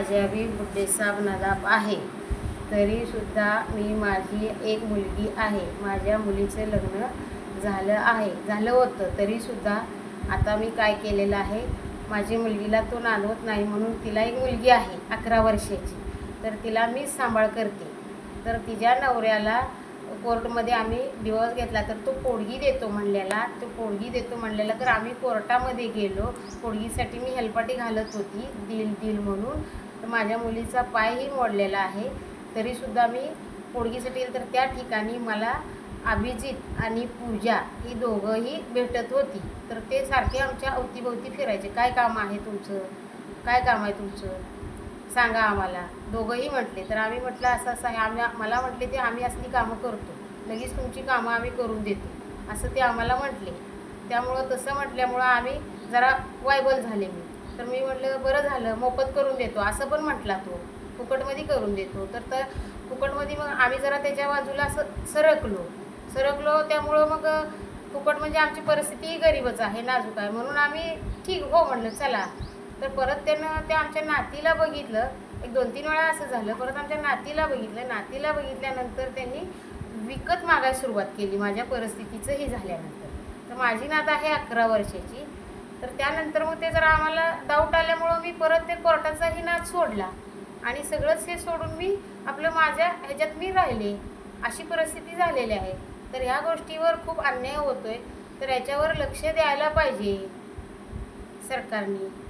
दाब नादाब आहे. तरीसुद्धा मी माझी एक मुलगी आहे. माझ्या मुलीचं लग्न झालं आहे. झालं होतं. तरीसुद्धा आता मी काय केलेलं आहे? माझी मुलगीला तो नांदवत नाही म्हणून तिला एक मुलगी आहे अकरा वर्षाची. तर तिला मीच सांभाळ करते. तर तिच्या नवऱ्याला कोर्टमध्ये आम्ही डिवॉर्स घेतला तर तो पोडगी देतो म्हणलेला. तो पोडगी देतो म्हणलेला. तर आम्ही कोर्टामध्ये गेलो. पोडगीसाठी मी हेलपाटी घालत होती. दिल दिल म्हणून. तर माझ्या मुलीचा पायही मोडलेला आहे. तरीसुद्धा मी पोडगीसाठी येईल तर त्या ठिकाणी मला अभिजित आणि पूजा ही दोघंही भेटत होती. तर ते सारखे आमच्या अवतीभोवती फिरायचे. काय काम आहे तुमचं? काय काम आहे तुमचं? सांगा आम्हाला. दोघंही म्हटले. तर आम्ही म्हटलं असं असं आहे. आम्ही मला म्हटले ते आम्ही असली कामं करतो. लगेच तुमची कामं आम्ही करून देतो. असं ते आम्हाला म्हटले. त्यामुळं तसं म्हटल्यामुळं आम्ही जरा वायबल झाले मी. तर मी म्हटलं बरं झालं मोफत करून देतो. असं पण म्हटला तो. फुकटमध्ये करून देतो. तर तर फुकटमध्ये मग आम्ही जरा त्याच्या बाजूला असं सरकलो. सरकलो त्यामुळं मग फुकट म्हणजे आमची परिस्थितीही गरीबच आहे नाजूक आहे. म्हणून आम्ही ठीक हो म्हणलं चला. तर परत त्यानं त्या आमच्या नातीला बघितलं. एक दोन तीन वेळा असं झालं. परत आमच्या नातीला बघितलं. नातीला बघितल्यानंतर त्यांनी विकत मागायला सुरुवात केली माझ्या परिस्थितीचं हे झाल्यानंतर. तर माझी नात आहे अकरा वर्षाची. तर त्यानंतर मग ते जरा आम्हाला डाऊट आल्यामुळं मी परत ते कोर्टाचाही नाद सोडला. आणि सगळंच हे सोडून मी आपलं माझ्या ह्याच्यात मी राहिले. अशी परिस्थिती झालेली आहे. तर ह्या गोष्टीवर खूप अन्याय होतोय. तर याच्यावर लक्ष द्यायला पाहिजे सरकारने.